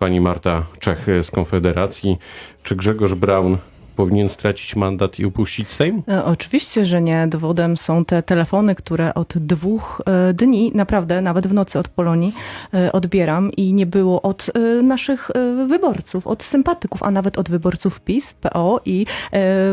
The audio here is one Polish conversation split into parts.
pani Marta Czech z Konfederacji. Czy Grzegorz Braun powinien stracić mandat i upuścić Sejm? E, Oczywiście, że nie. Dowodem są te telefony, które od dwóch e, dni, naprawdę, nawet w nocy od Polonii e, odbieram i nie było od naszych wyborców, od sympatyków, a nawet od wyborców PiS, PO i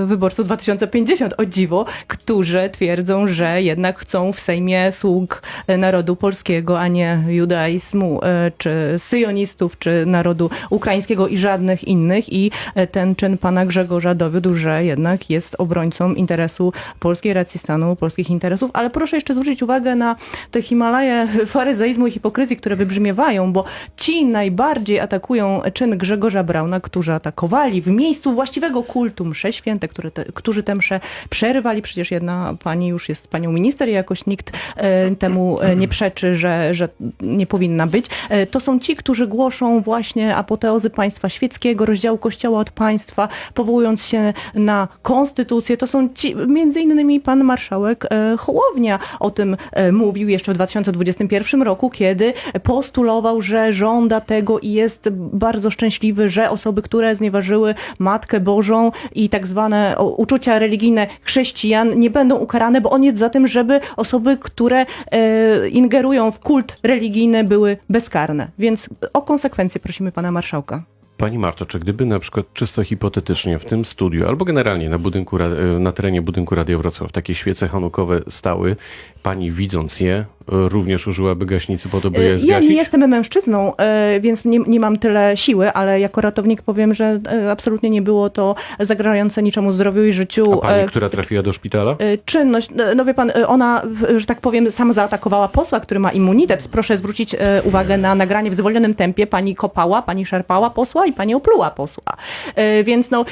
wyborców 2050, o dziwo, którzy twierdzą, że jednak chcą w Sejmie sług narodu polskiego, a nie judaizmu, czy syjonistów, czy narodu ukraińskiego i żadnych innych. I ten czyn pana Grzegorza dowiódł, że jednak jest obrońcą interesu polskiej racji stanu, polskich interesów. Ale proszę jeszcze zwrócić uwagę na te Himalaje faryzeizmu i hipokryzji, które wybrzmiewają, bo ci najbardziej atakują czyn Grzegorza Brauna, którzy atakowali w miejscu właściwego kultu msze święte, które te, którzy tę mszę. Przecież jedna pani już jest panią minister i jakoś nikt e, temu e, nie przeczy, że, że nie powinna być. E, to są ci, którzy głoszą właśnie apoteozy państwa świeckiego, rozdziału kościoła od państwa, powołując się na konstytucję. To są ci, między innymi pan marszałek e, Hołownia o tym e, mówił jeszcze w 2021 roku, kiedy postulował, że żąda tego i jest bardzo szczęśliwy, że osoby, które znieważyły Matkę Bożą i tak zwane uczucia religijne chrześcijan nie będą ukarane, bo on jest za tym, żeby osoby, które e, ingerują w kult religijny były bezkarne. Więc o konsekwencje prosimy pana marszałka. Pani Marto, czy gdyby na przykład czysto hipotetycznie w tym studiu, albo generalnie na, budynku, e, na terenie budynku Radia Wrocław takie świece hanukowe stały, pani widząc je, również użyłaby gaśnicy po to, by je Ja zgasić? nie jestem mężczyzną, e, więc nie, nie mam tyle siły, ale jako ratownik powiem, że e, absolutnie nie było to zagrażające niczemu zdrowiu i życiu. A pani, e, która trafiła do szpitala? e, Czynność, e, no wie pan, e, ona, że tak powiem, sam zaatakowała posła, który ma immunitet. Proszę zwrócić e, uwagę na nagranie w zwolnionym tempie. Pani kopała, pani szarpała posła i pani opluła posła. E, Więc no,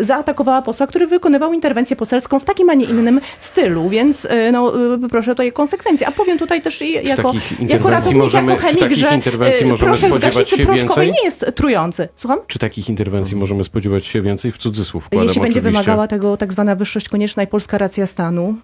e, zaatakowała posła, który wykonywał interwencję poselską w takim, a nie innym stylu. Więc e, no, e, proszę to je konsekwencje. A powiem tutaj też i jako, jako ratownik, możemy- jako czy chemik, takich że interwencji e, możemy proszę spodziewać się więcej? nie jest trujący. Słucham? Czy takich interwencji możemy spodziewać się więcej? W cudzysłów wkładam Jeśli będzie oczywiście. wymagała tego tak zwana wyższość konieczna i polska racja stanu,